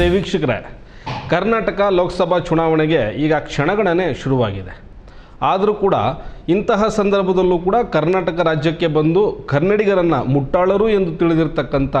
ಪ್ರಿಯ ವೀಕ್ಷಕರೇ ಕರ್ನಾಟಕ ಲೋಕಸಭಾ ಚುನಾವಣೆಗೆ ಈಗ ಕ್ಷಣಗಣನೆ ಶುರುವಾಗಿದೆ. ಆದರೂ ಕೂಡ ಇಂತಹ ಸಂದರ್ಭದಲ್ಲೂ ಕೂಡ ಕರ್ನಾಟಕ ರಾಜ್ಯಕ್ಕೆ ಬಂದು ಕನ್ನಡಿಗರನ್ನು ಮುಟ್ಟಾಳರು ಎಂದು ತಿಳಿದಿರ್ತಕ್ಕಂಥ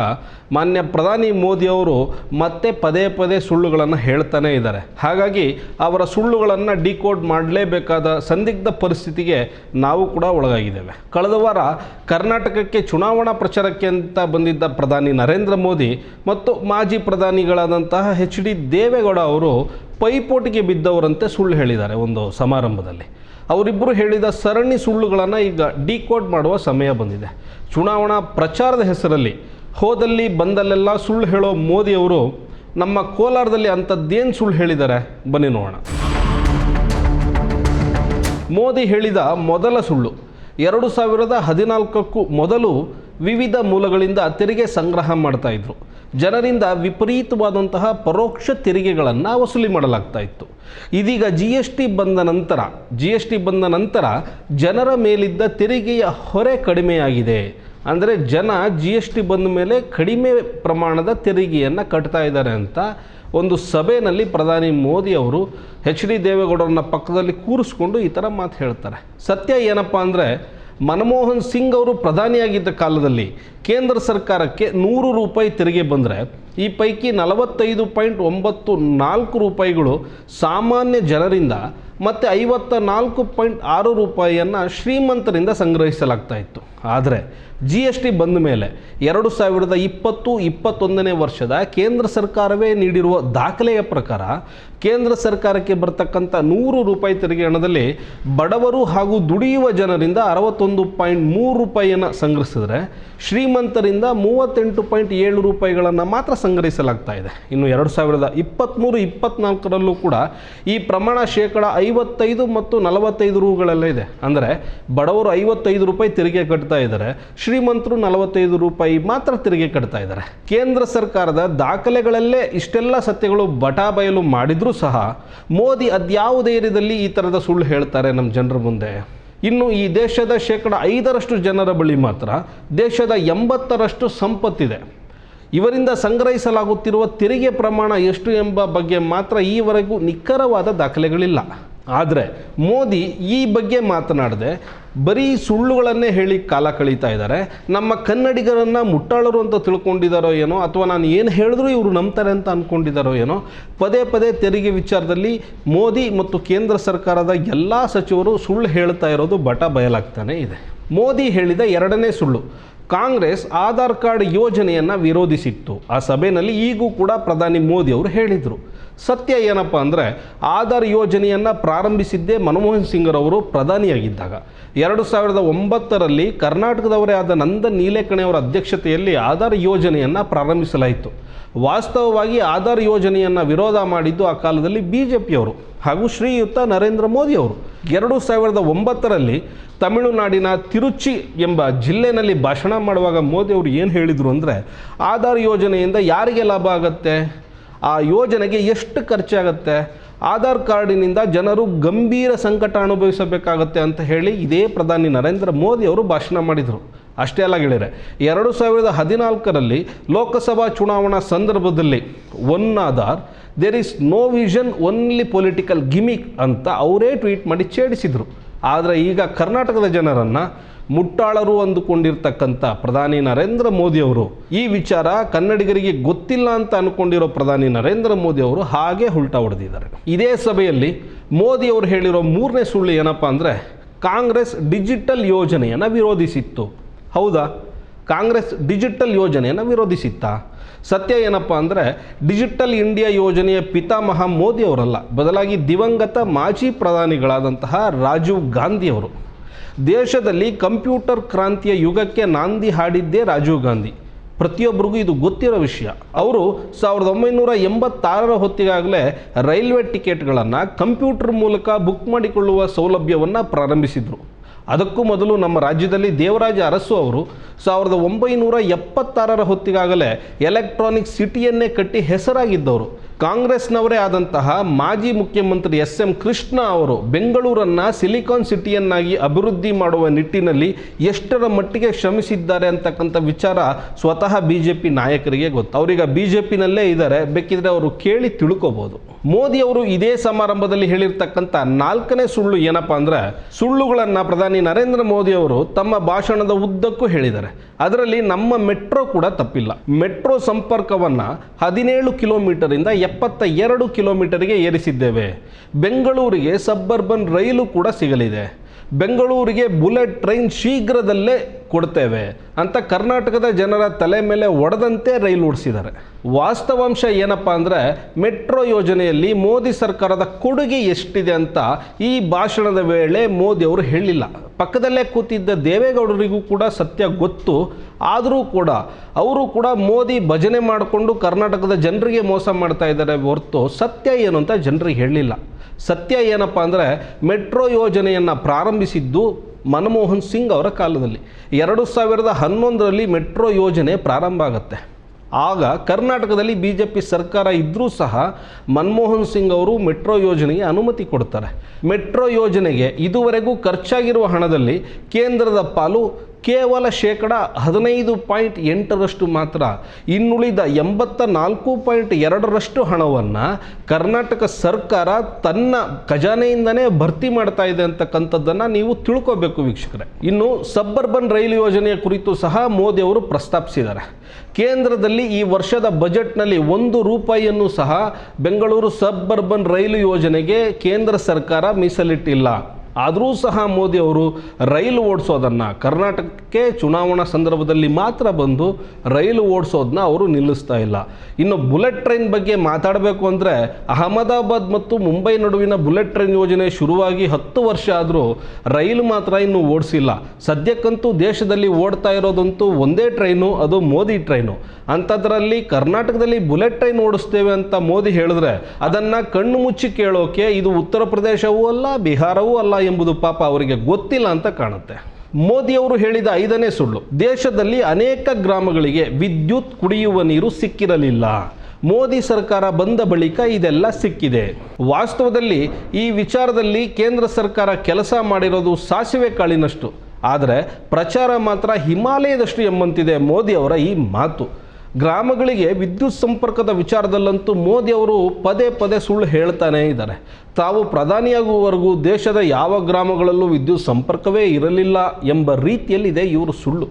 ಮಾನ್ಯ ಪ್ರಧಾನಿ ಮೋದಿಯವರು ಮತ್ತೆ ಪದೇ ಪದೇ ಸುಳ್ಳುಗಳನ್ನು ಹೇಳ್ತಾನೇ ಇದ್ದಾರೆ. ಹಾಗಾಗಿ ಅವರ ಸುಳ್ಳುಗಳನ್ನು ಡಿಕೋಡ್ ಮಾಡಲೇಬೇಕಾದ ಸಂದಿಗ್ಧ ಪರಿಸ್ಥಿತಿಗೆ ನಾವು ಕೂಡ ಒಳಗಾಗಿದ್ದೇವೆ. ಕಳೆದ ವಾರ ಕರ್ನಾಟಕಕ್ಕೆ ಚುನಾವಣಾ ಪ್ರಚಾರಕ್ಕೆ ಅಂತ ಬಂದಿದ್ದ ಪ್ರಧಾನಿ ನರೇಂದ್ರ ಮೋದಿ ಮತ್ತು ಮಾಜಿ ಪ್ರಧಾನಿಗಳಾದಂತಹ ಎಚ್ ಡಿ ದೇವೇಗೌಡ ಅವರು ಪೈಪೋಟಿಗೆ ಬಿದ್ದವರಂತೆ ಸುಳ್ಳು ಹೇಳಿದ್ದಾರೆ ಒಂದು ಸಮಾರಂಭದಲ್ಲಿ. ಅವರಿಬ್ಬರು ಹೇಳಿದ ಸರಣಿ ಸುಳ್ಳುಗಳನ್ನು ಈಗ ಡಿಕೋಡ್ ಮಾಡುವ ಸಮಯ ಬಂದಿದೆ. ಚುನಾವಣಾ ಪ್ರಚಾರದ ಹೆಸರಲ್ಲಿ ಹೋದಲ್ಲಿ ಬಂದಲ್ಲೆಲ್ಲ ಸುಳ್ಳು ಹೇಳೋ ಮೋದಿಯವರು ನಮ್ಮ ಕೋಲಾರದಲ್ಲಿ ಅಂಥದ್ದೇನು ಸುಳ್ಳು ಹೇಳಿದ್ದಾರೆ ಬನ್ನಿ ನೋಡೋಣ. ಮೋದಿ ಹೇಳಿದ ಮೊದಲ ಸುಳ್ಳು, ಎರಡು ಸಾವಿರದ ಹದಿನಾಲ್ಕಕ್ಕೂ ಮೊದಲು ವಿವಿಧ ಮೂಲಗಳಿಂದ ತೆರಿಗೆ ಸಂಗ್ರಹ ಮಾಡ್ತಾ ಇದ್ರು. ಜನರಿಂದ ವಿಪರೀತವಾದಂತಹ ಪರೋಕ್ಷ ತೆರಿಗೆಗಳನ್ನು ವಸೂಲಿ ಮಾಡಲಾಗ್ತಾ ಇತ್ತು. ಇದೀಗ ಜಿ ಎಸ್ ಟಿ ಬಂದ ನಂತರ ಜಿ ಎಸ್ ಟಿ ಬಂದ ನಂತರ ಜನರ ಮೇಲಿದ್ದ ತೆರಿಗೆಯ ಹೊರೆ ಕಡಿಮೆಯಾಗಿದೆ. ಅಂದರೆ ಜನ ಜಿ ಎಸ್ ಟಿ ಬಂದ ಮೇಲೆ ಕಡಿಮೆ ಪ್ರಮಾಣದ ತೆರಿಗೆಯನ್ನು ಕಟ್ತಾ ಇದ್ದಾರೆ ಅಂತ ಒಂದು ಸಭೆಯಲ್ಲಿ ಪ್ರಧಾನಿ ಮೋದಿ ಅವರು ಎಚ್ ಡಿ ದೇವೇಗೌಡರನ್ನ ಪಕ್ಕದಲ್ಲಿ ಕೂರಿಸ್ಕೊಂಡು ಈ ಥರ ಮಾತು ಹೇಳ್ತಾರೆ. ಸತ್ಯ ಏನಪ್ಪ ಅಂದರೆ ಮನಮೋಹನ್ ಸಿಂಗ್ ಅವರು ಪ್ರಧಾನಿಯಾಗಿದ್ದ ಕಾಲದಲ್ಲಿ ಕೇಂದ್ರ ಸರ್ಕಾರಕ್ಕೆ ನೂರು ರೂಪಾಯಿ ತೆರಿಗೆ ಬಂದರೆ, ಈ ಪೈಕಿ ನಲವತ್ತೈದು ಪಾಯಿಂಟ್ ಒಂಬತ್ತು ನಾಲ್ಕು ರೂಪಾಯಿಗಳು ಸಾಮಾನ್ಯ ಜನರಿಂದ ಮತ್ತು ಐವತ್ತ ನಾಲ್ಕು ಪಾಯಿಂಟ್ ಆರು ರೂಪಾಯಿಯನ್ನು ಶ್ರೀಮಂತರಿಂದ ಸಂಗ್ರಹಿಸಲಾಗ್ತಾ ಇತ್ತು. ಆದರೆ ಜಿ ಎಸ್ ಟಿ ಬಂದ ಮೇಲೆ ಎರಡು ಸಾವಿರದ ಇಪ್ಪತ್ತು, ಇಪ್ಪತ್ತೊಂದನೇ ವರ್ಷದ ಕೇಂದ್ರ ಸರ್ಕಾರವೇ ನೀಡಿರುವ ದಾಖಲೆಯ ಪ್ರಕಾರ ಕೇಂದ್ರ ಸರ್ಕಾರಕ್ಕೆ ಬರ್ತಕ್ಕಂಥ ನೂರು ರೂಪಾಯಿ ತೆರಿಗೆ ಹಣದಲ್ಲಿ ಬಡವರು ಹಾಗೂ ದುಡಿಯುವ ಜನರಿಂದ ಅರವತ್ತೊಂದು ಪಾಯಿಂಟ್ ಮೂರು ರೂಪಾಯಿಯನ್ನು ಸಂಗ್ರಹಿಸಿದ್ರೆ ಶ್ರೀಮಂತರಿಂದ ಮೂವತ್ತೆಂಟು ಪಾಯಿಂಟ್ ಏಳು ರೂಪಾಯಿಗಳನ್ನು ಮಾತ್ರ ಸಂಗ್ರಹಿಸಲಾಗ್ತಾ ಇದೆ. ಇನ್ನು ಎರಡು ಸಾವಿರದ ಇಪ್ಪತ್ತ್ಮೂರು ಇಪ್ಪತ್ತ್ನಾಲ್ಕರಲ್ಲೂ ಕೂಡ ಈ ಪ್ರಮಾಣ ಶೇಕಡ ಐವತ್ತೈದು ಮತ್ತು ನಲವತ್ತೈದು ರೂಗಳೆಲ್ಲ ಇದೆ. ಅಂದರೆ ಬಡವರು ಐವತ್ತೈದು ರೂಪಾಯಿ ತೆರಿಗೆ ಕಟ್ತಾ ಇದ್ದಾರೆ, ಶ್ರೀಮಂತರು ನಲವತ್ತೈದು ರೂಪಾಯಿ ಮಾತ್ರ ತೆರಿಗೆ ಕಟ್ತಾ ಇದ್ದಾರೆ. ಕೇಂದ್ರ ಸರ್ಕಾರದ ದಾಖಲೆಗಳಲ್ಲೇ ಇಷ್ಟೆಲ್ಲ ಸತ್ಯಗಳು ಬಟಾ ಬಯಲು ಮಾಡಿದರೂ ಸಹ ಮೋದಿ ಅದ್ಯಾವುದೇ ಈ ಥರದ ಸುಳ್ಳು ಹೇಳ್ತಾರೆ ನಮ್ಮ ಜನರ ಮುಂದೆ. ಇನ್ನು ಈ ದೇಶದ ಶೇಕಡ ಐದರಷ್ಟು ಜನರ ಬಳಿ ಮಾತ್ರ ದೇಶದ ಎಂಬತ್ತರಷ್ಟು ಸಂಪತ್ತಿದೆ. ಇವರಿಂದ ಸಂಗ್ರಹಿಸಲಾಗುತ್ತಿರುವ ತೆರಿಗೆ ಪ್ರಮಾಣ ಎಷ್ಟು ಎಂಬ ಬಗ್ಗೆ ಮಾತ್ರ ಈವರೆಗೂ ನಿಖರವಾದ ದಾಖಲೆಗಳಿಲ್ಲ. ಆದರೆ ಮೋದಿ ಈ ಬಗ್ಗೆ ಮಾತನಾಡದೆ ಬರೀ ಸುಳ್ಳುಗಳನ್ನೇ ಹೇಳಿ ಕಾಲ ಕಳೀತಾ ಇದ್ದಾರೆ. ನಮ್ಮ ಕನ್ನಡಿಗರನ್ನು ಮುಟ್ಟಾಳರು ಅಂತ ತಿಳ್ಕೊಂಡಿದ್ದಾರೋ ಏನೋ, ಅಥವಾ ನಾನು ಏನು ಹೇಳಿದ್ರು ಇವರು ನಂಬ್ತಾರೆ ಅಂತ ಅಂದ್ಕೊಂಡಿದ್ದಾರೋ ಏನೋ, ಪದೇ ಪದೇ ತೆರಿಗೆ ವಿಚಾರದಲ್ಲಿ ಮೋದಿ ಮತ್ತು ಕೇಂದ್ರ ಸರ್ಕಾರದ ಎಲ್ಲ ಸಚಿವರು ಸುಳ್ಳು ಹೇಳ್ತಾ ಇರೋದು ಬಟ ಬಯಲಾಗ್ತಾನೆ ಇದೆ. ಮೋದಿ ಹೇಳಿದ ಎರಡನೇ ಸುಳ್ಳು, ಕಾಂಗ್ರೆಸ್ ಆಧಾರ್ ಕಾರ್ಡ್ ಯೋಜನೆಯನ್ನು ವಿರೋಧಿಸಿತ್ತು. ಆ ಸಭೆಯಲ್ಲಿ ಈಗೂ ಕೂಡ ಪ್ರಧಾನಿ ಮೋದಿ ಅವರು ಹೇಳಿದರು. ಸತ್ಯ ಏನಪ್ಪ ಅಂದರೆ ಆಧಾರ್ ಯೋಜನೆಯನ್ನು ಪ್ರಾರಂಭಿಸಿದ್ದೇ ಮನಮೋಹನ್ ಸಿಂಗ್ರವರು ಪ್ರಧಾನಿಯಾಗಿದ್ದಾಗ. ಎರಡು ಸಾವಿರದ ಒಂಬತ್ತರಲ್ಲಿ ಕರ್ನಾಟಕದವರೇ ಆದ ನಂದನ್ ನೀಲೇಕಣಿಯವರ ಅಧ್ಯಕ್ಷತೆಯಲ್ಲಿ ಆಧಾರ್ ಯೋಜನೆಯನ್ನು ಪ್ರಾರಂಭಿಸಲಾಯಿತು. ವಾಸ್ತವವಾಗಿ ಆಧಾರ್ ಯೋಜನೆಯನ್ನು ವಿರೋಧ ಮಾಡಿದ್ದು ಆ ಕಾಲದಲ್ಲಿ ಬಿ ಜೆ ಪಿಯವರು ಹಾಗೂ ಶ್ರೀಯುತ ನರೇಂದ್ರ ಮೋದಿಯವರು. ಎರಡು ಸಾವಿರದ ಒಂಬತ್ತರಲ್ಲಿ ತಮಿಳುನಾಡಿನ ತಿರುಚಿ ಎಂಬ ಜಿಲ್ಲೆನಲ್ಲಿ ಭಾಷಣ ಮಾಡುವಾಗ ಮೋದಿಯವರು ಏನು ಹೇಳಿದರು ಅಂದರೆ, ಆಧಾರ್ ಯೋಜನೆಯಿಂದ ಯಾರಿಗೆ ಲಾಭ ಆಗುತ್ತೆ? ಆ ಯೋಜನೆಗೆ ಎಷ್ಟು ಖರ್ಚಾಗುತ್ತೆ? ಆಧಾರ್ ಕಾರ್ಡಿನಿಂದ ಜನರು ಗಂಭೀರ ಸಂಕಟ ಅನುಭವಿಸಬೇಕಾಗತ್ತೆ ಅಂತ ಹೇಳಿ ಇದೇ ಪ್ರಧಾನಿ ನರೇಂದ್ರ ಮೋದಿ ಅವರು ಭಾಷಣ ಮಾಡಿದರು. ಅಷ್ಟೇ ಅಲ್ಲ ಗೆಳೆಯರೆ, ಎರಡು ಸಾವಿರದ ಹದಿನಾಲ್ಕರಲ್ಲಿ ಲೋಕಸಭಾ ಚುನಾವಣಾ ಸಂದರ್ಭದಲ್ಲಿ on Aadhaar there is no vision only political gimmick ಅಂತ ಅವರೇ ಟ್ವೀಟ್ ಮಾಡಿ ಛೇಡಿಸಿದರು. ಆದರೆ ಈಗ ಕರ್ನಾಟಕದ ಜನರನ್ನು ಮುಟ್ಟಾಳರು ಅಂದುಕೊಂಡಿರ್ತಕ್ಕಂಥ ಪ್ರಧಾನಿ ನರೇಂದ್ರ ಮೋದಿಯವರು ಈ ವಿಚಾರ ಕನ್ನಡಿಗರಿಗೆ ಗೊತ್ತಿಲ್ಲ ಅಂತ ಅಂದ್ಕೊಂಡಿರೋ ಪ್ರಧಾನಿ ನರೇಂದ್ರ ಮೋದಿ ಅವರು ಹಾಗೆ ಉಲ್ಟಾ ಹೊಡೆದಿದ್ದಾರೆ. ಇದೇ ಸಭೆಯಲ್ಲಿ ಮೋದಿ ಅವರು ಹೇಳಿರೋ ಮೂರನೇ ಸುಳ್ಳು ಏನಪ್ಪ ಅಂದರೆ, ಕಾಂಗ್ರೆಸ್ ಡಿಜಿಟಲ್ ಯೋಜನೆಯನ್ನು ವಿರೋಧಿಸಿತ್ತು. ಹೌದಾ? ಕಾಂಗ್ರೆಸ್ ಡಿಜಿಟಲ್ ಯೋಜನೆಯನ್ನು ವಿರೋಧಿಸಿತ್ತಾ. ಸತ್ಯ ಏನಪ್ಪ ಅಂದರೆ, ಡಿಜಿಟಲ್ ಇಂಡಿಯಾ ಯೋಜನೆಯ ಪಿತಾಮಹ ಮೋದಿ ಅವರಲ್ಲ, ಬದಲಾಗಿ ದಿವಂಗತ ಮಾಜಿ ಪ್ರಧಾನಿಗಳಾದಂತಹ ರಾಜೀವ್ ಗಾಂಧಿಯವರು ದೇಶದಲ್ಲಿ ಕಂಪ್ಯೂಟರ್ ಕ್ರಾಂತಿಯ ಯುಗಕ್ಕೆ ನಾಂದಿ ಹಾಡಿದ್ದೇ ರಾಜೀವ್ ಗಾಂಧಿ. ಪ್ರತಿಯೊಬ್ಬರಿಗೂ ಇದು ಗೊತ್ತಿರೋ ವಿಷಯ. ಅವರು ಸಾವಿರದ ಒಂಬೈನೂರ ಎಂಬತ್ತಾರರ ಹೊತ್ತಿಗಾಗಲೇ ರೈಲ್ವೆ ಟಿಕೆಟ್ಗಳನ್ನು ಕಂಪ್ಯೂಟರ್ ಮೂಲಕ ಬುಕ್ ಮಾಡಿಕೊಳ್ಳುವ ಸೌಲಭ್ಯವನ್ನು ಪ್ರಾರಂಭಿಸಿದರು. ಅದಕ್ಕೂ ಮೊದಲು ನಮ್ಮ ರಾಜ್ಯದಲ್ಲಿ ದೇವರಾಜ ಅರಸು ಅವರು ಸಾವಿರದ ಒಂಬೈನೂರ ಎಪ್ಪತ್ತಾರರ ಹೊತ್ತಿಗಾಗಲೇ ಎಲೆಕ್ಟ್ರಾನಿಕ್ ಸಿಟಿಯನ್ನೇ ಕಟ್ಟಿ ಹೆಸರಾಗಿದ್ದವರು. ಕಾಂಗ್ರೆಸ್ನವರೇ ಆದಂತಹ ಮಾಜಿ ಮುಖ್ಯಮಂತ್ರಿ ಎಸ್ ಎಂ ಕೃಷ್ಣ ಅವರು ಬೆಂಗಳೂರನ್ನು ಸಿಲಿಕಾನ್ ಸಿಟಿಯನ್ನಾಗಿ ಅಭಿವೃದ್ಧಿ ಮಾಡುವ ನಿಟ್ಟಿನಲ್ಲಿ ಎಷ್ಟರ ಮಟ್ಟಿಗೆ ಶ್ರಮಿಸಿದ್ದಾರೆ ಅಂತಕ್ಕಂಥ ವಿಚಾರ ಸ್ವತಃ ಬಿ ಜೆ ಪಿ ನಾಯಕರಿಗೆ ಗೊತ್ತು. ಅವರೀಗ ಬಿ ಜೆ ಪಿನಲ್ಲೇ ಇದ್ದಾರೆ. ಬೇಕಿದ್ರೆ ಅವರು ಕೇಳಿ ತಿಳ್ಕೋಬೋದು. ಮೋದಿ ಅವರು ಇದೇ ಸಮಾರಂಭದಲ್ಲಿ ಹೇಳಿರ್ತಕ್ಕಂಥ ನಾಲ್ಕನೇ ಸುಳ್ಳು ಏನಪ್ಪಾ ಅಂದ್ರೆ, ಸುಳ್ಳುಗಳನ್ನು ಪ್ರಧಾನಿ ನರೇಂದ್ರ ಮೋದಿ ಅವರು ತಮ್ಮ ಭಾಷಣದ ಉದ್ದಕ್ಕೂ ಹೇಳಿದ್ದಾರೆ. ಅದರಲ್ಲಿ ನಮ್ಮ ಮೆಟ್ರೋ ಕೂಡ ತಪ್ಪಿಲ್ಲ. ಮೆಟ್ರೋ ಸಂಪರ್ಕವನ್ನು ಹದಿನೇಳು ಕಿಲೋಮೀಟರಿಂದ ಎಪ್ಪತ್ತ ಎರಡು ಕಿಲೋಮೀಟರ್ಗೆ ಏರಿಸಿದ್ದೇವೆ. ಬೆಂಗಳೂರಿಗೆ ಸಬ್ಬರ್ಬನ್ ರೈಲು ಕೂಡ ಸಿಗಲಿದೆ. ಬೆಂಗಳೂರಿಗೆ ಬುಲೆಟ್ ಟ್ರೈನ್ ಶೀಘ್ರದಲ್ಲೇ ಕೊಡ್ತೇವೆ. ಅಂತ ಕರ್ನಾಟಕದ ಜನರ ತಲೆ ಮೇಲೆ ಒಡೆದಂತೆ ರೈಲು ಓಡಿಸಿದ್ದಾರೆ. ವಾಸ್ತವಾಂಶ ಏನಪ್ಪ ಅಂದರೆ ಮೆಟ್ರೋ ಯೋಜನೆಯಲ್ಲಿ ಮೋದಿ ಸರ್ಕಾರದ ಕೊಡುಗೆ ಎಷ್ಟಿದೆ ಅಂತ ಈ ಭಾಷಣದ ವೇಳೆ ಮೋದಿ ಅವರು ಹೇಳಿಲ್ಲ ಪಕ್ಕದಲ್ಲೇ ಕೂತಿದ್ದ ದೇವೇಗೌಡರಿಗೂ ಕೂಡ ಸತ್ಯ ಗೊತ್ತು. ಆದರೂ ಕೂಡ ಅವರು ಕೂಡ ಮೋದಿ ಭಜನೆ ಮಾಡಿಕೊಂಡು ಕರ್ನಾಟಕದ ಜನರಿಗೆ ಮೋಸ ಮಾಡ್ತಾ ಇದ್ದಾರೆ ಹೊರತು ಸತ್ಯ ಏನು ಅಂತ ಜನರಿಗೆ ಹೇಳಲಿಲ್ಲ. ಸತ್ಯ ಏನಪ್ಪ ಅಂದರೆ ಮೆಟ್ರೋ ಯೋಜನೆಯನ್ನು ಪ್ರಾರಂಭಿಸಿದ್ದು ಮನಮೋಹನ್ ಸಿಂಗ್ ಅವರ ಕಾಲದಲ್ಲಿ. ಎರಡು ಸಾವಿರದ ಹನ್ನೊಂದರಲ್ಲಿ ಮೆಟ್ರೋ ಯೋಜನೆ ಪ್ರಾರಂಭ ಆಗುತ್ತೆ. ಆಗ ಕರ್ನಾಟಕದಲ್ಲಿ ಬಿ ಜೆ ಪಿ ಸರ್ಕಾರ ಇದ್ದರೂ ಸಹ ಮನಮೋಹನ್ ಸಿಂಗ್ ಅವರು ಮೆಟ್ರೋ ಯೋಜನೆಗೆ ಅನುಮತಿ ಕೊಡ್ತಾರೆ. ಮೆಟ್ರೋ ಯೋಜನೆಗೆ ಇದುವರೆಗೂ ಖರ್ಚಾಗಿರುವ ಹಣದಲ್ಲಿ ಕೇಂದ್ರದ ಪಾಲು ಕೇವಲ ಶೇಕಡ ಹದಿನೈದು ಪಾಯಿಂಟ್ ಎಂಟರಷ್ಟು ಮಾತ್ರ. ಇನ್ನುಳಿದ ಎಂಬತ್ತ ನಾಲ್ಕು ಪಾಯಿಂಟ್ ಎರಡರಷ್ಟು ಹಣವನ್ನು ಕರ್ನಾಟಕ ಸರ್ಕಾರ ತನ್ನ ಖಜಾನೆಯಿಂದನೇ ಭರ್ತಿ ಮಾಡ್ತಾ ಇದೆ ಅಂತಕ್ಕಂಥದ್ದನ್ನು ನೀವು ತಿಳ್ಕೋಬೇಕು ವೀಕ್ಷಕರೇ. ಇನ್ನು ಸಬ್ಬರ್ಬನ್ ರೈಲು ಯೋಜನೆಯ ಕುರಿತು ಸಹ ಮೋದಿ ಅವರು ಪ್ರಸ್ತಾಪಿಸಿದ್ದಾರೆ. ಕೇಂದ್ರದಲ್ಲಿ ಈ ವರ್ಷದ ಬಜೆಟ್ನಲ್ಲಿ ಒಂದು ರೂಪಾಯಿಯನ್ನು ಸಹ ಬೆಂಗಳೂರು ಸಬ್ಬರ್ಬನ್ ರೈಲು ಯೋಜನೆಗೆ ಕೇಂದ್ರ ಸರ್ಕಾರ ಮೀಸಲಿಟ್ಟಿಲ್ಲ. ಆದರೂ ಸಹ ಮೋದಿ ಅವರು ರೈಲು ಓಡಿಸೋದನ್ನು ಕರ್ನಾಟಕಕ್ಕೆ ಚುನಾವಣಾ ಸಂದರ್ಭದಲ್ಲಿ ಮಾತ್ರ ಬಂದು ರೈಲು ಓಡಿಸೋದನ್ನ ಅವರು ನಿಲ್ಲಿಸ್ತಾ ಇಲ್ಲ. ಇನ್ನು ಬುಲೆಟ್ ಟ್ರೈನ್ ಬಗ್ಗೆ ಮಾತಾಡಬೇಕು ಅಂದರೆ ಅಹಮದಾಬಾದ್ ಮತ್ತು ಮುಂಬೈ ನಡುವಿನ ಬುಲೆಟ್ ಟ್ರೈನ್ ಯೋಜನೆ ಶುರುವಾಗಿ ಹತ್ತು ವರ್ಷ ಆದರೂ ರೈಲು ಮಾತ್ರ ಇನ್ನೂ ಓಡಿಸಿಲ್ಲ. ಸದ್ಯಕ್ಕಂತೂ ದೇಶದಲ್ಲಿ ಓಡ್ತಾ ಇರೋದಂತೂ ಒಂದೇ ಟ್ರೈನು, ಅದು ಮೋದಿ ಟ್ರೈನು. ಅಂಥದ್ರಲ್ಲಿ ಕರ್ನಾಟಕದಲ್ಲಿ ಬುಲೆಟ್ ಟ್ರೈನ್ ಓಡಿಸ್ತೇವೆ ಅಂತ ಮೋದಿ ಹೇಳಿದ್ರೆ ಅದನ್ನು ಕಣ್ಣು ಮುಚ್ಚಿ ಕೇಳೋಕೆ ಇದು ಉತ್ತರ ಪ್ರದೇಶವೂ ಅಲ್ಲ, ಬಿಹಾರವೂ ಅಲ್ಲ ಎಂಬುದು ಪಾಪ ಅವರಿಗೆ ಗೊತ್ತಿಲ್ಲ ಅಂತ ಕಾಣುತ್ತೆ. ಮೋದಿ ಅವರು ಹೇಳಿದ ಐದನೇ ಸುಳ್ಳು, ದೇಶದಲ್ಲಿ ಅನೇಕ ಗ್ರಾಮಗಳಿಗೆ ವಿದ್ಯುತ್ ಕುಡಿಯುವ ನೀರು ಸಿಕ್ಕಿರಲಿಲ್ಲ. ಮೋದಿ ಸರ್ಕಾರ ಬಂದ ಬಳಿಕ ಇದೆಲ್ಲ ಸಿಕ್ಕಿದೆ. ವಾಸ್ತವದಲ್ಲಿ ಈ ವಿಚಾರದಲ್ಲಿ ಕೇಂದ್ರ ಸರ್ಕಾರ ಕೆಲಸ ಮಾಡಿರೋದು ಸಾಸಿವೆ ಕಾಳಿನಷ್ಟು. ಆದರೆ ಪ್ರಚಾರ ಮಾತ್ರ ಹಿಮಾಲಯದಷ್ಟು ಎಂಬಂತಿದೆ ಮೋದಿ ಅವರ ಈ ಮಾತು. ಗ್ರಾಮಗಳಿಗೆ ವಿದ್ಯುತ್ ಸಂಪರ್ಕದ ವಿಚಾರದಲ್ಲಂತೂ ಮೋದಿ ಅವರು ಪದೇ ಪದೇ ಸುಳ್ಳು ಹೇಳ್ತಾನೇ ಇದ್ದಾರೆ. ತಾವು ಪ್ರಧಾನಿಯಾಗುವವರೆಗೂ ದೇಶದ ಯಾವ ಗ್ರಾಮಗಳಲ್ಲೂ ವಿದ್ಯುತ್ ಸಂಪರ್ಕವೇ ಇರಲಿಲ್ಲ ಎಂಬ ರೀತಿಯಲ್ಲಿದೆ ಇವರು ಸುಳ್ಳು.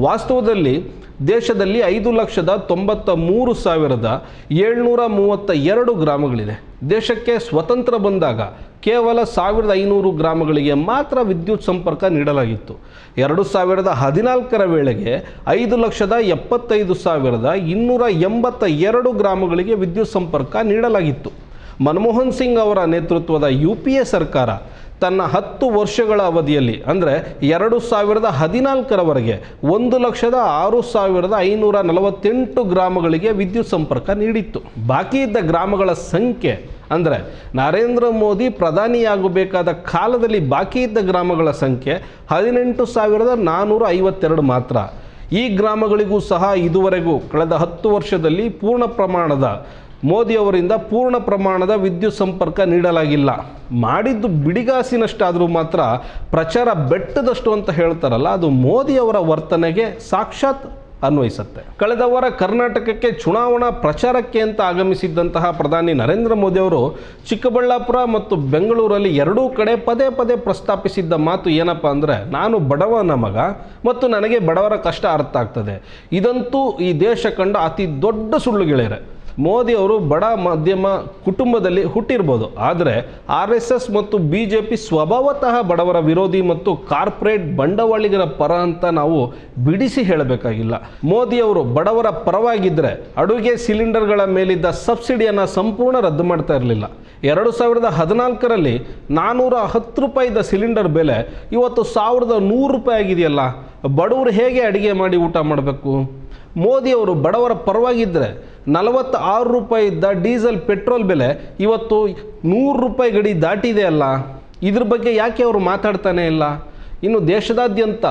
ವಾಸ್ತವದಲ್ಲಿ ದೇಶದಲ್ಲಿ ಐದು ಲಕ್ಷದ ತೊಂಬತ್ತ ಮೂರು ಸಾವಿರದ ಏಳ್ನೂರ ಮೂವತ್ತ ಎರಡು ಗ್ರಾಮಗಳಿದೆ ದೇಶಕ್ಕೆ ಸ್ವತಂತ್ರ ಬಂದಾಗ ಕೇವಲ ಸಾವಿರದ ಐನೂರು ಗ್ರಾಮಗಳಿಗೆ ಮಾತ್ರ ವಿದ್ಯುತ್ ಸಂಪರ್ಕ ನೀಡಲಾಗಿತ್ತು. ಎರಡು ಸಾವಿರದ ಹದಿನಾಲ್ಕರ ವೇಳೆಗೆ ಐದು ಲಕ್ಷದ ಎಪ್ಪತ್ತೈದು ಸಾವಿರದ ಇನ್ನೂರ ಎಂಬತ್ತ ಎರಡು ಗ್ರಾಮಗಳಿಗೆ ವಿದ್ಯುತ್ ಸಂಪರ್ಕ ನೀಡಲಾಗಿತ್ತು. ಮನಮೋಹನ್ ಸಿಂಗ್ ಅವರ ನೇತೃತ್ವದ ಯು ಪಿ ಎ ಸರ್ಕಾರ ತನ್ನ ಹತ್ತು ವರ್ಷಗಳ ಅವಧಿಯಲ್ಲಿ, ಅಂದರೆ ಎರಡು ಸಾವಿರದ ಹದಿನಾಲ್ಕರವರೆಗೆ ಒಂದು ಲಕ್ಷದ ಆರು ಸಾವಿರದ ಐನೂರ ನಲವತ್ತೆಂಟು ಗ್ರಾಮಗಳಿಗೆ ವಿದ್ಯುತ್ ಸಂಪರ್ಕ ನೀಡಿತ್ತು. ಬಾಕಿ ಇದ್ದ ಗ್ರಾಮಗಳ ಸಂಖ್ಯೆ, ಅಂದರೆ ನರೇಂದ್ರ ಮೋದಿ ಪ್ರಧಾನಿಯಾಗಬೇಕಾದ ಕಾಲದಲ್ಲಿ ಬಾಕಿ ಇದ್ದ ಗ್ರಾಮಗಳ ಸಂಖ್ಯೆ ಹದಿನೆಂಟು ಸಾವಿರದ ನಾನ್ನೂರ ಐವತ್ತೆರಡು ಮಾತ್ರ. ಈ ಗ್ರಾಮಗಳಿಗೂ ಸಹ ಇದುವರೆಗೂ ಕಳೆದ ಹತ್ತು ವರ್ಷದಲ್ಲಿ ಪೂರ್ಣ ಪ್ರಮಾಣದ ಮೋದಿ ಅವರಿಂದ ಪೂರ್ಣ ಪ್ರಮಾಣದ ವಿದ್ಯುತ್ ಸಂಪರ್ಕ ನೀಡಲಾಗಿಲ್ಲ. ಮಾಡಿದ್ದು ಬಿಡಿಗಾಸಿನಷ್ಟಾದರೂ ಮಾತ್ರ ಪ್ರಚಾರ ಬೆಟ್ಟದಷ್ಟು ಅಂತ ಹೇಳ್ತಾರಲ್ಲ, ಅದು ಮೋದಿ ಅವರ ವರ್ತನೆಗೆ ಸಾಕ್ಷಾತ್ ಅನ್ವಯಿಸುತ್ತೆ. ಕಳೆದ ವಾರ ಕರ್ನಾಟಕಕ್ಕೆ ಚುನಾವಣಾ ಪ್ರಚಾರಕ್ಕೆ ಅಂತ ಆಗಮಿಸಿದ್ದಂತಹ ಪ್ರಧಾನಿ ನರೇಂದ್ರ ಮೋದಿ ಅವರು ಚಿಕ್ಕಬಳ್ಳಾಪುರ ಮತ್ತು ಬೆಂಗಳೂರಲ್ಲಿ ಎರಡೂ ಕಡೆ ಪದೇ ಪದೇ ಪ್ರಸ್ತಾಪಿಸಿದ್ದ ಮಾತು ಏನಪ್ಪ ಅಂದರೆ, ನಾನು ಬಡವನ ಮಗ ಮತ್ತು ನನಗೆ ಬಡವರ ಕಷ್ಟ ಅರ್ಥ ಆಗ್ತದೆ. ಇದಂತೂ ಈ ದೇಶ ಕಂಡ ಅತಿ ದೊಡ್ಡ ಸುಳ್ಳು ಗೆಳೆಯರೆ ಮೋದಿ ಅವರು ಬಡ ಮಧ್ಯಮ ಕುಟುಂಬದಲ್ಲಿ ಹುಟ್ಟಿರ್ಬೋದು. ಆದರೆ ಆರ್ ಎಸ್ ಎಸ್ ಮತ್ತು ಬಿ ಜೆ ಪಿ ಸ್ವಭಾವತಃ ಬಡವರ ವಿರೋಧಿ ಮತ್ತು ಕಾರ್ಪೊರೇಟ್ ಬಂಡವಾಳಿಗರ ಪರ ಅಂತ ನಾವು ಬಿಡಿಸಿ ಹೇಳಬೇಕಾಗಿಲ್ಲ. ಮೋದಿ ಅವರು ಬಡವರ ಪರವಾಗಿದ್ದರೆ ಅಡುಗೆ ಸಿಲಿಂಡರ್ಗಳ ಮೇಲಿದ್ದ ಸಬ್ಸಿಡಿಯನ್ನು ಸಂಪೂರ್ಣ ರದ್ದು ಮಾಡ್ತಾ ಇರಲಿಲ್ಲ. ಎರಡು ಸಾವಿರದ ಹದಿನಾಲ್ಕರಲ್ಲಿ ನಾನ್ನೂರ ಹತ್ತು ರೂಪಾಯಿದ ಸಿಲಿಂಡರ್ ಬೆಲೆ ಇವತ್ತು ಸಾವಿರದ ನೂರು ರೂಪಾಯಿ ಆಗಿದೆಯಲ್ಲ. ಬಡವರು ಹೇಗೆ ಅಡುಗೆ ಮಾಡಿ ಊಟ ಮಾಡಬೇಕು? ಮೋದಿಯವರು ಬಡವರ ಪರವಾಗಿದ್ದರೆ ನಲವತ್ತ ಆರು ರೂಪಾಯಿ ಇದ್ದ ಡೀಸೆಲ್ ಪೆಟ್ರೋಲ್ ಬೆಲೆ ಇವತ್ತು ನೂರು ರೂಪಾಯಿ ಗಡಿ ದಾಟಿದೆ ಅಲ್ಲ ಇದ್ರ ಬಗ್ಗೆ ಯಾಕೆ ಅವರು ಮಾತಾಡ್ತಾನೆ ಇಲ್ಲ? ಇನ್ನು ದೇಶದಾದ್ಯಂತ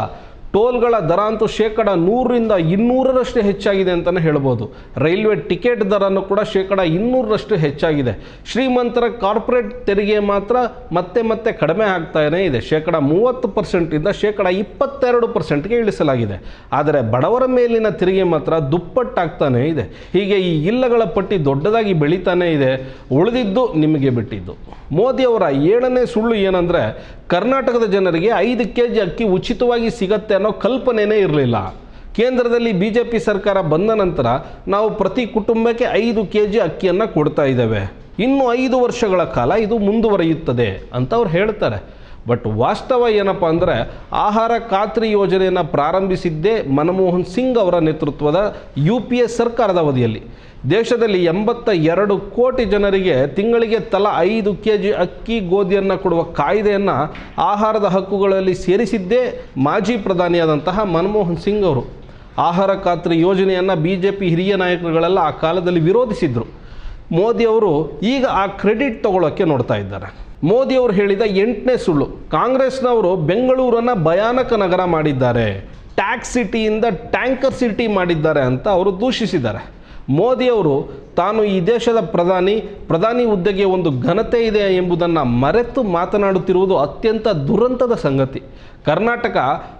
ಟೋಲ್ಗಳ ದರ ಅಂತೂ ಶೇಕಡ ನೂರರಿಂದ ಇನ್ನೂರರಷ್ಟು ಹೆಚ್ಚಾಗಿದೆ ಅಂತಲೇ ಹೇಳ್ಬೋದು. ರೈಲ್ವೆ ಟಿಕೆಟ್ ದರನೂ ಕೂಡ ಶೇಕಡ ಇನ್ನೂರರಷ್ಟು ಹೆಚ್ಚಾಗಿದೆ. ಶ್ರೀಮಂತರ ಕಾರ್ಪೊರೇಟ್ ತೆರಿಗೆ ಮಾತ್ರ ಮತ್ತೆ ಮತ್ತೆ ಕಡಿಮೆ ಆಗ್ತಾನೇ ಇದೆ. ಶೇಕಡ ಮೂವತ್ತು ಪರ್ಸೆಂಟಿಂದ ಶೇಕಡ ಇಪ್ಪತ್ತೆರಡು ಪರ್ಸೆಂಟ್ಗೆ ಇಳಿಸಲಾಗಿದೆ. ಆದರೆ ಬಡವರ ಮೇಲಿನ ತೆರಿಗೆ ಮಾತ್ರ ದುಪ್ಪಟ್ಟಾಗ್ತಾನೇ ಇದೆ. ಹೀಗೆ ಈ ಇಲ್ಲಗಳ ಪಟ್ಟಿ ದೊಡ್ಡದಾಗಿ ಬೆಳೀತಾನೇ ಇದೆ. ಉಳಿದಿದ್ದು ನಿಮಗೆ ಬಿಟ್ಟಿದ್ದು. ಮೋದಿಯವರ ಏಳನೇ ಸುಳ್ಳು ಏನಂದರೆ, ಕರ್ನಾಟಕದ ಜನರಿಗೆ ಐದು ಕೆ ಜಿ ಅಕ್ಕಿ ಉಚಿತವಾಗಿ ಸಿಗತ್ತೆ ಅನ್ನೋ ಕಲ್ಪನೆಯೇ ಇರಲಿಲ್ಲ. ಕೇಂದ್ರದಲ್ಲಿ ಬಿ ಜೆ ಪಿ ಸರ್ಕಾರ ಬಂದ ನಂತರ ನಾವು ಪ್ರತಿ ಕುಟುಂಬಕ್ಕೆ ಐದು ಕೆ ಜಿ ಅಕ್ಕಿಯನ್ನು ಕೊಡ್ತಾ ಇದ್ದೇವೆ. ಇನ್ನು ಐದು ವರ್ಷಗಳ ಕಾಲ ಇದು ಮುಂದುವರಿಯುತ್ತದೆ ಅಂತ ಅವ್ರು ಹೇಳ್ತಾರೆ. ಬಟ್ ವಾಸ್ತವ ಏನಪ್ಪ ಅಂದರೆ ಆಹಾರ ಖಾತ್ರಿ ಯೋಜನೆಯನ್ನು ಪ್ರಾರಂಭಿಸಿದ್ದೇ ಮನಮೋಹನ್ ಸಿಂಗ್ ಅವರ ನೇತೃತ್ವದ ಯು ಪಿ ಎ ಸರ್ಕಾರದ ಅವಧಿಯಲ್ಲಿ. ದೇಶದಲ್ಲಿ ಎಂಬತ್ತ ಎರಡು ಕೋಟಿ ಜನರಿಗೆ ತಿಂಗಳಿಗೆ ತಲಾ ಐದು ಕೆ ಜಿ ಅಕ್ಕಿ ಗೋಧಿಯನ್ನು ಕೊಡುವ ಕಾಯ್ದೆಯನ್ನು ಆಹಾರದ ಹಕ್ಕುಗಳಲ್ಲಿ ಸೇರಿಸಿದ್ದೇ ಮಾಜಿ ಪ್ರಧಾನಿಯಾದಂತಹ ಮನಮೋಹನ್ ಸಿಂಗ್ ಅವರು. ಆಹಾರ ಖಾತ್ರಿ ಯೋಜನೆಯನ್ನು ಬಿ ಜೆ ಪಿ ಹಿರಿಯ ನಾಯಕರುಗಳೆಲ್ಲ ಆ ಕಾಲದಲ್ಲಿ ವಿರೋಧಿಸಿದರು. ಮೋದಿಯವರು ಈಗ ಆ ಕ್ರೆಡಿಟ್ ತಗೊಳ್ಳೋಕ್ಕೆ ನೋಡ್ತಾ ಇದ್ದಾರೆ. ಮೋದಿಯವರು ಹೇಳಿದ ಎಂಟನೇ ಸುಳ್ಳು. ಕಾಂಗ್ರೆಸ್ನವರು ಬೆಂಗಳೂರನ್ನು ಭಯಾನಕ ನಗರ ಮಾಡಿದ್ದಾರೆ. ಟ್ಯಾಕ್ಸ್ ಸಿಟಿಯಿಂದ ಟ್ಯಾಂಕರ್ ಸಿಟಿ ಮಾಡಿದ್ದಾರೆ ಅಂತ ಅವರು ದೂಷಿಸಿದ್ದಾರೆ. ಮೋದಿಯವರು ತಾನು ಈ ದೇಶದ ಪ್ರಧಾನಿ ಪ್ರಧಾನಿ ಹುದ್ದೆಗೆ ಒಂದು ಘನತೆ ಇದೆ ಎಂಬುದನ್ನು ಮರೆತು ಮಾತನಾಡುತ್ತಿರುವುದು ಅತ್ಯಂತ ದುರಂತದ ಸಂಗತಿ. ಕರ್ನಾಟಕ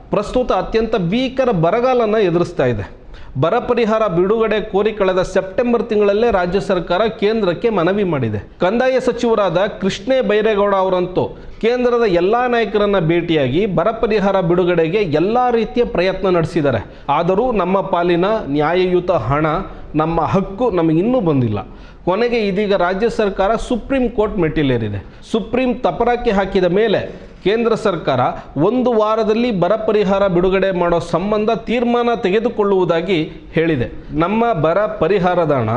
ಪ್ರಸ್ತುತ ಅತ್ಯಂತ ಭೀಕರ ಬರಗಾಲನ ಎದುರಿಸ್ತಾ ಇದೆ. ಬರ ಪರಿಹಾರ ಬಿಡುಗಡೆ ಕೋರಿ ಕಳೆದ ಸೆಪ್ಟೆಂಬರ್ ತಿಂಗಳಲ್ಲೇ ರಾಜ್ಯ ಸರ್ಕಾರ ಕೇಂದ್ರಕ್ಕೆ ಮನವಿ ಮಾಡಿದೆ. ಕಂದಾಯ ಸಚಿವರಾದ ಕೃಷ್ಣೇ ಬೈರೇಗೌಡ ಅವರಂತೂ ಕೇಂದ್ರದ ಎಲ್ಲ ನಾಯಕರನ್ನ ಭೇಟಿಯಾಗಿ ಬರ ಪರಿಹಾರ ಬಿಡುಗಡೆಗೆ ಎಲ್ಲ ರೀತಿಯ ಪ್ರಯತ್ನ ನಡೆಸಿದ್ದಾರೆ. ಆದರೂ ನಮ್ಮ ಪಾಲಿನ ನ್ಯಾಯಯುತ ಹಣ, ನಮ್ಮ ಹಕ್ಕು ನಮಗಿನ್ನೂ ಬಂದಿಲ್ಲ. ಕೊನೆಗೆ ಇದೀಗ ರಾಜ್ಯ ಸರ್ಕಾರ ಸುಪ್ರೀಂ ಕೋರ್ಟ್ ಮೆಟ್ಟಿಲೇರಿದೆ. ಸುಪ್ರೀಂ ತಪರಾಕಿ ಹಾಕಿದ ಮೇಲೆ ಕೇಂದ್ರ ಸರ್ಕಾರ ಒಂದು ವಾರದಲ್ಲಿ ಬರ ಪರಿಹಾರ ಬಿಡುಗಡೆ ಮಾಡೋ ಸಂಬಂಧ ತೀರ್ಮಾನ ತೆಗೆದುಕೊಳ್ಳುವುದಾಗಿ ಹೇಳಿದೆ. ನಮ್ಮ ಬರ ಪರಿಹಾರದ ಹಣ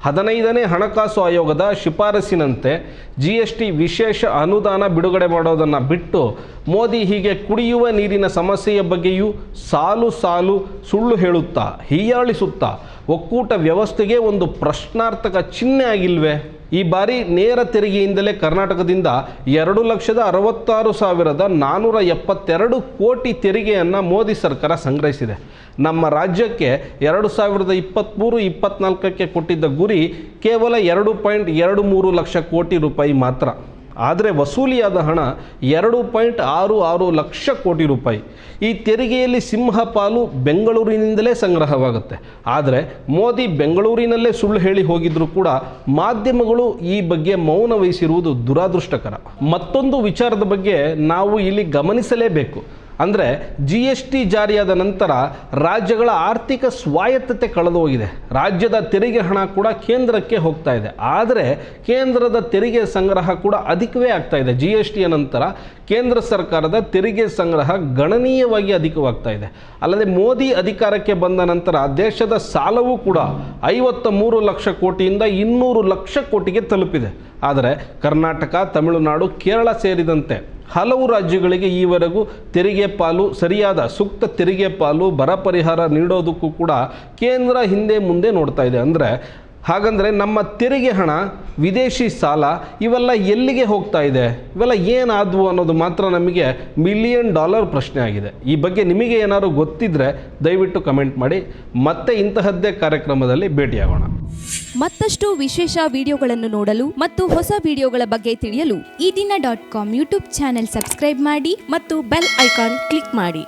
ಹದಿನೈದನೇ ಹಣಕಾಸು ಆಯೋಗದ ಶಿಫಾರಸಿನಂತೆ ಜಿ ಎಸ್ ಟಿ ವಿಶೇಷ ಅನುದಾನ ಬಿಡುಗಡೆ ಮಾಡೋದನ್ನು ಬಿಟ್ಟು ಮೋದಿ ಹೀಗೆ ಕುಡಿಯುವ ನೀರಿನ ಸಮಸ್ಯೆಯ ಬಗ್ಗೆಯೂ ಸಾಲು ಸಾಲು ಸುಳ್ಳು ಹೇಳುತ್ತಾ ಹೀಯಾಳಿಸುತ್ತಾ ಒಕ್ಕೂಟ ವ್ಯವಸ್ಥೆಗೆ ಒಂದು ಪ್ರಶ್ನಾರ್ಥಕ ಚಿಹ್ನೆ ಆಗಿಲ್ವೇ? ಈ ಬಾರಿ ನೇರ ತೆರಿಗೆಯಿಂದಲೇ ಕರ್ನಾಟಕದಿಂದ ಎರಡು ಲಕ್ಷದ ಅರವತ್ತಾರು ಸಾವಿರದ ನಾನ್ನೂರ ಎಪ್ಪತ್ತೆರಡು ಕೋಟಿ ತೆರಿಗೆಯನ್ನು ಮೋದಿ ಸರ್ಕಾರ ಸಂಗ್ರಹಿಸಿದೆ. ನಮ್ಮ ರಾಜ್ಯಕ್ಕೆ ಎರಡು ಸಾವಿರದ ಇಪ್ಪತ್ತ್ಮೂರು ಇಪ್ಪತ್ತ್ನಾಲ್ಕಕ್ಕೆ ಕೊಟ್ಟಿದ್ದ ಗುರಿ ಕೇವಲ ಎರಡು ಪಾಯಿಂಟ್ ಎರಡು ಮೂರು ಲಕ್ಷ ಕೋಟಿ ರೂಪಾಯಿ ಮಾತ್ರ. ಆದರೆ ವಸೂಲಿಯಾದ ಹಣ ಎರಡು ಪಾಯಿಂಟ್ ಆರು ಆರು ಲಕ್ಷ ಕೋಟಿ ರೂಪಾಯಿ. ಈ ತೆರಿಗೆಯಲ್ಲಿ ಸಿಂಹ ಪಾಲು ಬೆಂಗಳೂರಿನಿಂದಲೇ ಸಂಗ್ರಹವಾಗುತ್ತೆ. ಆದರೆ ಮೋದಿ ಬೆಂಗಳೂರಿನಲ್ಲೇ ಸುಳ್ಳು ಹೇಳಿ ಹೋಗಿದ್ರೂ ಕೂಡ ಮಾಧ್ಯಮಗಳು ಈ ಬಗ್ಗೆ ಮೌನ ವಹಿಸಿರುವುದು ದುರಾದೃಷ್ಟಕರ. ಮತ್ತೊಂದು ವಿಚಾರದ ಬಗ್ಗೆ ನಾವು ಇಲ್ಲಿ ಗಮನಿಸಲೇಬೇಕು. ಅಂದರೆ ಜಿ ಎಸ್ ಟಿ ಜಾರಿಯಾದ ನಂತರ ರಾಜ್ಯಗಳ ಆರ್ಥಿಕ ಸ್ವಾಯತ್ತತೆ ಕಳೆದು ಹೋಗಿದೆ ರಾಜ್ಯದ ತೆರಿಗೆ ಹಣ ಕೂಡ ಕೇಂದ್ರಕ್ಕೆ ಹೋಗ್ತಾ ಇದೆ. ಆದರೆ ಕೇಂದ್ರದ ತೆರಿಗೆ ಸಂಗ್ರಹ ಕೂಡ ಅಧಿಕವೇ ಆಗ್ತಾ ಇದೆ. ಜಿ ಎಸ್ ಟಿಯ ನಂತರ ಕೇಂದ್ರ ಸರ್ಕಾರದ ತೆರಿಗೆ ಸಂಗ್ರಹ ಗಣನೀಯವಾಗಿ ಅಧಿಕವಾಗ್ತಾ ಇದೆ. ಅಲ್ಲದೆ ಮೋದಿ ಅಧಿಕಾರಕ್ಕೆ ಬಂದ ನಂತರ ದೇಶದ ಸಾಲವೂ ಕೂಡ ಐವತ್ತ ಮೂರು ಲಕ್ಷ ಕೋಟಿಯಿಂದ ಇನ್ನೂರು ಲಕ್ಷ ಕೋಟಿಗೆ ತಲುಪಿದೆ. ಆದರೆ ಕರ್ನಾಟಕ, ತಮಿಳುನಾಡು, ಕೇರಳ ಸೇರಿದಂತೆ ಹಲವು ರಾಜ್ಯಗಳಿಗೆ ಈವರೆಗೂ ತೆರಿಗೆ ಪಾಲು, ಸರಿಯಾದ ಸೂಕ್ತ ತೆರಿಗೆ ಪಾಲು, ಬರ ಪರಿಹಾರ ನೀಡೋದಕ್ಕೂ ಕೂಡ ಕೇಂದ್ರ ಹಿಂದೆ ಮುಂದೆ ನೋಡ್ತಾ ಇದೆ. ಅಂದರೆ ಹಾಗಂದರೆ ನಮ್ಮ ತೆರಿಗೆ ಹಣ, ವಿದೇಶಿ ಸಾಲ ಇವೆಲ್ಲ ಎಲ್ಲಿಗೆ ಹೋಗ್ತಾ ಇದೆ? ಇವೆಲ್ಲ ಏನಾದವು ಅನ್ನೋದು ಮಾತ್ರ ನಮಗೆ ಮಿಲಿಯನ್ ಡಾಲರ್ ಪ್ರಶ್ನೆ ಆಗಿದೆ. ಈ ಬಗ್ಗೆ ನಿಮಗೆ ಏನಾದರೂ ಗೊತ್ತಿದ್ದರೆ ದಯವಿಟ್ಟು ಕಮೆಂಟ್ ಮಾಡಿ. ಮತ್ತೆ ಇಂತಹದ್ದೇ ಕಾರ್ಯಕ್ರಮದಲ್ಲಿ ಭೇಟಿಯಾಗೋಣ. ಮತ್ತಷ್ಟು ವಿಶೇಷ ವಿಡಿಯೋಗಳನ್ನು ನೋಡಲು ಮತ್ತು ಹೊಸ ವಿಡಿಯೋಗಳ ಬಗ್ಗೆ ತಿಳಿಯಲು Eedina dot com YouTube channel subscribe ಮಾಡಿ ಮತ್ತು ಬೆಲ್ ಐಕಾನ್ ಕ್ಲಿಕ್ ಮಾಡಿ.